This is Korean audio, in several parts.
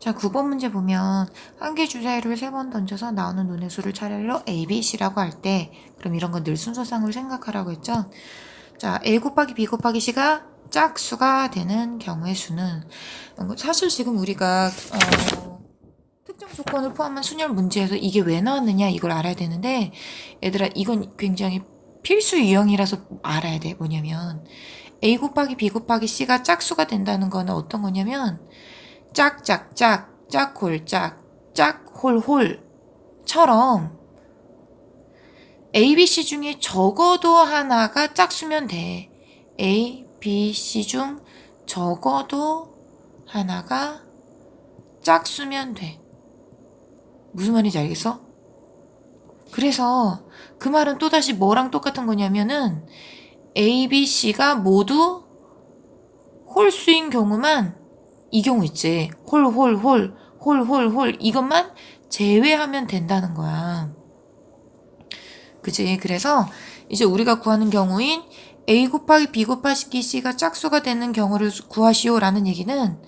자, 9번 문제 보면 한 개 주사위를 세 번 던져서 나오는 눈의 수를 차례로 A, B, C라고 할 때 그럼 이런 건 늘 순서상을 생각하라고 했죠. 자, A 곱하기 B 곱하기 C가 짝수가 되는 경우의 수는 사실 지금 우리가 어, 특정 조건을 포함한 순열 문제에서 이게 왜 나왔느냐 이걸 알아야 되는데 얘들아 이건 굉장히 필수 유형이라서 알아야 돼. 뭐냐면 A 곱하기 B 곱하기 C가 짝수가 된다는 거는 어떤 거냐면 짝짝짝, 짝홀짝, 짝홀홀처럼 A, B, C 중에 적어도 하나가 짝수면 돼. A, B, C 중 적어도 하나가 짝수면 돼. 무슨 말인지 알겠어? 그래서 그 말은 또다시 뭐랑 똑같은 거냐면은 A, B, C가 모두 홀수인 경우만 이 경우 있지. 홀, 홀, 홀, 홀, 홀, 홀. 이것만 제외하면 된다는 거야. 그지? 그래서 이제 우리가 구하는 경우인 A 곱하기 B 곱하기 C가 짝수가 되는 경우를 구하시오라는 얘기는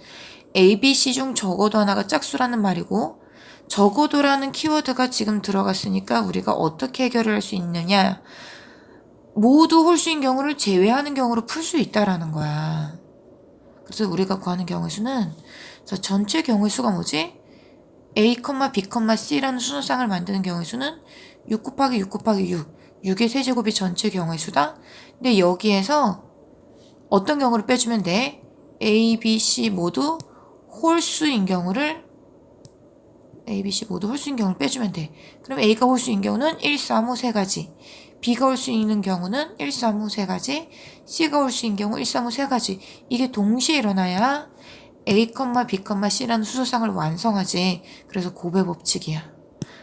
A, B, C 중 적어도 하나가 짝수라는 말이고 적어도라는 키워드가 지금 들어갔으니까 우리가 어떻게 해결을 할 수 있느냐 모두 홀수인 경우를 제외하는 경우로 풀 수 있다라는 거야. 그래서 우리가 구하는 경우의 수는 자, 전체 경우의 수가 뭐지? A, B, C라는 순서상을 만드는 경우의 수는 6 곱하기 6 곱하기 6. 6의 세제곱이 전체 경우의 수다. 근데 여기에서 어떤 경우를 빼주면 돼? A, B, C 모두 홀수인 경우를 A, B, C 모두 홀수인 경우를 빼주면 돼. 그럼 A가 홀수인 경우는 1, 3, 5, 세 가지. B가 홀수인 경우는 1, 3, 5, 세 가지. C가 홀수인 경우 1, 3, 5, 세 가지. 이게 동시에 일어나야 A, B, C라는 수소상을 완성하지. 그래서 고배 법칙이야.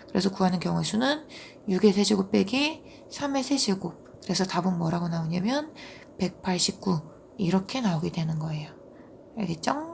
그래서 구하는 경우의 수는 6의 세제곱 빼기 3의 세제곱. 그래서 답은 뭐라고 나오냐면 189 이렇게 나오게 되는 거예요. 알겠죠?